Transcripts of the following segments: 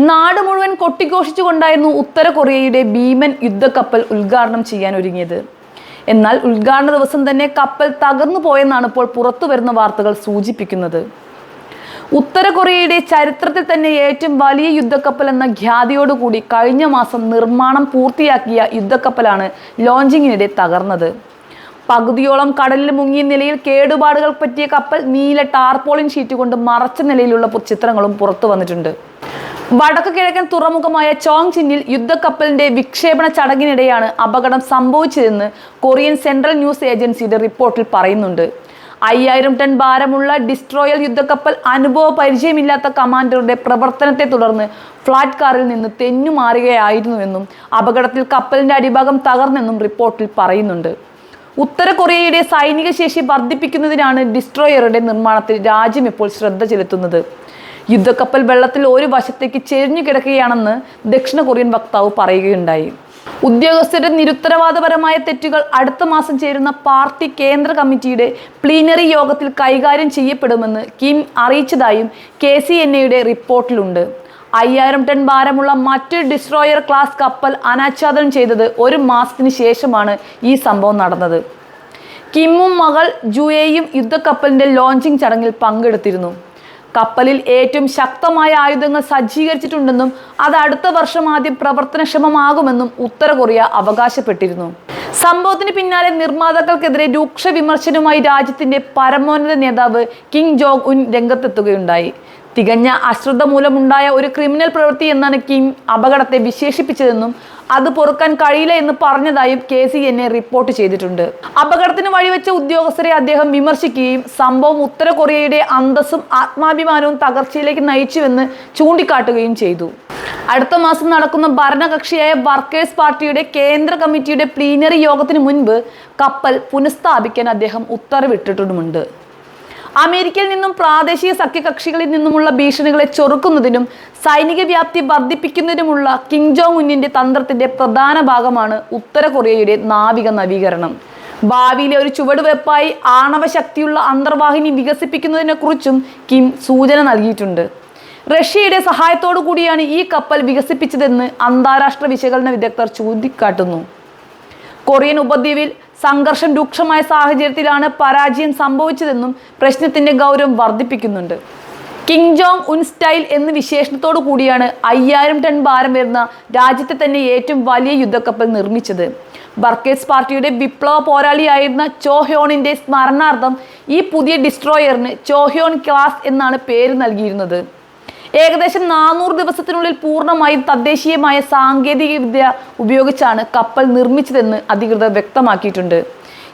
നാട് മുഴുവൻ കൊട്ടിഘോഷിച്ചുകൊണ്ടായിരുന്നു ഉത്തര കൊറിയയുടെ ഭീമൻ യുദ്ധക്കപ്പൽ ഉദ്ഘാടനം ചെയ്യാൻ ഒരുങ്ങിയത്. എന്നാൽ ഉദ്ഘാടന ദിവസം തന്നെ കപ്പൽ തകർന്നു പോയെന്നാണ് ഇപ്പോൾ പുറത്തു വരുന്ന വാർത്തകൾ സൂചിപ്പിക്കുന്നത്. ഉത്തര കൊറിയയുടെ ചരിത്രത്തിൽ തന്നെ ഏറ്റവും വലിയ യുദ്ധക്കപ്പൽ എന്ന ഖ്യാതിയോടുകൂടി കഴിഞ്ഞ മാസം നിർമ്മാണം പൂർത്തിയാക്കിയ യുദ്ധക്കപ്പലാണ് ലോഞ്ചിങ്ങിനിടെ തകർന്നത്. പകുതിയോളം കടലിൽ മുങ്ങിയ നിലയിൽ കേടുപാടുകൾ പറ്റിയ കപ്പൽ നീല ടാർപോളിൻ ഷീറ്റ് കൊണ്ട് മറച്ച നിലയിലുള്ള ചിത്രങ്ങളും പുറത്തു വന്നിട്ടുണ്ട്. വടക്ക് കിഴക്കൻ തുറമുഖമായ ചോങ് ചിന്നിൽ യുദ്ധക്കപ്പലിന്റെ വിക്ഷേപണ ചടങ്ങിനിടെയാണ് അപകടം സംഭവിച്ചതെന്ന് കൊറിയൻ സെൻട്രൽ ന്യൂസ് ഏജൻസിയുടെ റിപ്പോർട്ടിൽ പറയുന്നുണ്ട്. അയ്യായിരം ടൺ ഭാരമുള്ള ഡിസ്ട്രോയൽ യുദ്ധക്കപ്പൽ അനുഭവ പരിചയമില്ലാത്ത കമാൻഡറുടെ പ്രവർത്തനത്തെ തുടർന്ന് ഫ്ലാറ്റ് കാറിൽ നിന്ന് തെന്നുമാറുകയായിരുന്നുവെന്നും അപകടത്തിൽ കപ്പലിന്റെ അടിഭാഗം തകർന്നെന്നും റിപ്പോർട്ടിൽ പറയുന്നുണ്ട്. ഉത്തര കൊറിയയുടെ സൈനിക ശേഷി വർദ്ധിപ്പിക്കുന്നതിനാണ് ഡിസ്ട്രോയറുടെ നിർമ്മാണത്തിൽ രാജ്യം ഇപ്പോൾ ശ്രദ്ധ ചെലുത്തുന്നത്. യുദ്ധക്കപ്പൽ വെള്ളത്തിൽ ഒരു വശത്തേക്ക് ചെരിഞ്ഞു കിടക്കുകയാണെന്ന് ദക്ഷിണ കൊറിയൻ വക്താവ് പറയുകയുണ്ടായി. ഉദ്യോഗസ്ഥരുടെ നിരുത്തരവാദപരമായ തെറ്റുകൾ അടുത്ത മാസം ചേരുന്ന പാർട്ടി കേന്ദ്ര കമ്മിറ്റിയുടെ പ്ലീനറി യോഗത്തിൽ കൈകാര്യം ചെയ്യപ്പെടുമെന്ന് കിം അറിയിച്ചതായും കെ സി എൻ എയുടെ റിപ്പോർട്ടിലുണ്ട്. അയ്യായിരം ടൺ ഭാരമുള്ള മറ്റൊരു ഡിസ്ട്രോയർ ക്ലാസ് കപ്പൽ അനാച്ഛാദനം ചെയ്തത് ഒരു മാസത്തിന് ശേഷമാണ് ഈ സംഭവം നടന്നത്. കിമ്മും മകൾ ജുയേയും യുദ്ധക്കപ്പലിന്റെ ലോഞ്ചിങ് ചടങ്ങിൽ പങ്കെടുത്തിരുന്നു. കപ്പലിൽ ഏറ്റവും ശക്തമായ ആയുധങ്ങൾ സജ്ജീകരിച്ചിട്ടുണ്ടെന്നും അത് അടുത്ത വർഷം ആദ്യം പ്രവർത്തനക്ഷമമാകുമെന്നും ഉത്തര കൊറിയ അവകാശപ്പെട്ടിരുന്നു. സംഭവത്തിന് പിന്നാലെ നിർമ്മാതാക്കൾക്കെതിരെ രൂക്ഷ വിമർശനവുമായി രാജ്യത്തിന്റെ പരമോന്നത നേതാവ് കിങ് ജോങ് ഉൻ രംഗത്തെത്തുകയുണ്ടായി. തികഞ്ഞ അശ്രദ്ധ മൂലമുണ്ടായ ഒരു ക്രിമിനൽ പ്രവൃത്തി എന്നാണ് കിം അപകടത്തെ വിശേഷിപ്പിച്ചതെന്നും അത് പൊറുക്കാൻ കഴിയില്ല എന്ന് പറഞ്ഞതായും കെ സി എന്നെ റിപ്പോർട്ട് ചെയ്തിട്ടുണ്ട്. അപകടത്തിന് വഴിവെച്ച ഉദ്യോഗസ്ഥരെ അദ്ദേഹം വിമർശിക്കുകയും സംഭവം ഉത്തര കൊറിയയുടെ അന്തസ്സും ആത്മാഭിമാനവും തകർച്ചയിലേക്ക് നയിച്ചുവെന്ന് ചൂണ്ടിക്കാട്ടുകയും ചെയ്തു. അടുത്ത മാസം നടക്കുന്ന ഭരണകക്ഷിയായ വർക്കേഴ്സ് പാർട്ടിയുടെ കേന്ദ്ര കമ്മിറ്റിയുടെ പ്ലീനറി യോഗത്തിന് മുൻപ് കപ്പൽ പുനഃസ്ഥാപിക്കാൻ അദ്ദേഹം ഉത്തരവിട്ടിട്ടുമുണ്ട്. അമേരിക്കയിൽ നിന്നും പ്രാദേശിക സഖ്യകക്ഷികളിൽ നിന്നുമുള്ള ഭീഷണികളെ ചെറുക്കുന്നതിനും സൈനിക വ്യാപ്തി വർദ്ധിപ്പിക്കുന്നതിനുമുള്ള കിങ് ജോങ് ഉന്നിന്റെ തന്ത്രത്തിന്റെ പ്രധാന ഭാഗമാണ് ഉത്തര കൊറിയയുടെ നാവിക നവീകരണം. ഭാവിയിലെ ഒരു ചുവടുവെപ്പായി ആണവ ശക്തിയുള്ള അന്തർവാഹിനി വികസിപ്പിക്കുന്നതിനെക്കുറിച്ചും കിം സൂചന നൽകിയിട്ടുണ്ട്. റഷ്യയുടെ സഹായത്തോടു കൂടിയാണ് ഈ കപ്പൽ വികസിപ്പിച്ചതെന്ന് അന്താരാഷ്ട്ര വിശകലന വിദഗ്ധർ ചൂണ്ടിക്കാട്ടുന്നു. കൊറിയൻ ഉപദ്വീപിൽ സംഘർഷം രൂക്ഷമായ സാഹചര്യത്തിലാണ് പരാജയം സംഭവിച്ചതെന്നും പ്രശ്നത്തിന്റെ ഗൗരവം വർദ്ധിപ്പിക്കുന്നുണ്ട്. കിങ് ജോങ് ഉൻ സ്റ്റൈൽ എന്ന വിശേഷണത്തോടു കൂടിയാണ് അയ്യായിരം ടൺ ഭാരം വരുന്ന രാജ്യത്തെ തന്നെ ഏറ്റവും വലിയ യുദ്ധക്കപ്പൽ നിർമ്മിച്ചത്. ബർക്കേസ് പാർട്ടിയുടെ വിപ്ലവ പോരാളിയായിരുന്ന ചോഹ്യോണിന്റെ സ്മരണാർത്ഥം ഈ പുതിയ ഡിസ്ട്രോയറിന് ചോഹ്യോൺ ക്ലാസ് എന്നാണ് പേര് നൽകിയിരുന്നത്. ഏകദേശം നാനൂറ് ദിവസത്തിനുള്ളിൽ പൂർണമായും തദ്ദേശീയമായ സാങ്കേതിക വിദ്യ ഉപയോഗിച്ചാണ് കപ്പൽ നിർമ്മിച്ചതെന്ന് അധികൃതർ വ്യക്തമാക്കിയിട്ടുണ്ട്.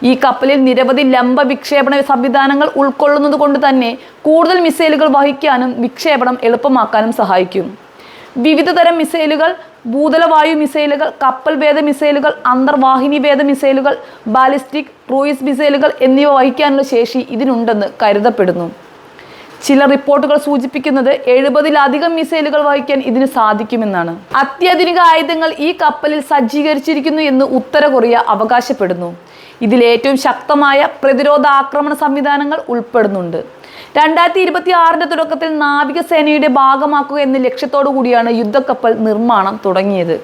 ഈ കപ്പലിൽ നിരവധി ലംബ വിക്ഷേപണ സംവിധാനങ്ങൾ ഉൾക്കൊള്ളുന്നത് കൊണ്ട് തന്നെ കൂടുതൽ മിസൈലുകൾ വഹിക്കാനും വിക്ഷേപണം എളുപ്പമാക്കാനും സഹായിക്കും. വിവിധ തരം മിസൈലുകൾ ഭൂതലവായു മിസൈലുകൾ കപ്പൽ ഭേദ മിസൈലുകൾ അന്തർവാഹിനി ഭേദ മിസൈലുകൾ ബാലിസ്റ്റിക് ക്രൂയിസ് മിസൈലുകൾ എന്നിവ വഹിക്കാനുള്ള ശേഷി ഇതിനുണ്ടെന്ന് കരുതപ്പെടുന്നു. ചില റിപ്പോർട്ടുകൾ സൂചിപ്പിക്കുന്നത് എഴുപതിലധികം മിസൈലുകൾ വഹിക്കാൻ ഇതിന് സാധിക്കുമെന്നാണ്. അത്യാധുനിക ആയുധങ്ങൾ ഈ കപ്പലിൽ സജ്ജീകരിച്ചിരിക്കുന്നു എന്ന് ഉത്തര കൊറിയ അവകാശപ്പെടുന്നു. ഇതിൽ ഏറ്റവും ശക്തമായ പ്രതിരോധ ആക്രമണ സംവിധാനങ്ങൾ ഉൾപ്പെടുന്നുണ്ട്. രണ്ടായിരത്തി ഇരുപത്തി ആറിന്റെ തുടക്കത്തിൽ നാവികസേനയുടെ ഭാഗമാക്കുക എന്ന ലക്ഷ്യത്തോടു കൂടിയാണ് യുദ്ധക്കപ്പൽ നിർമ്മാണം തുടങ്ങിയത്.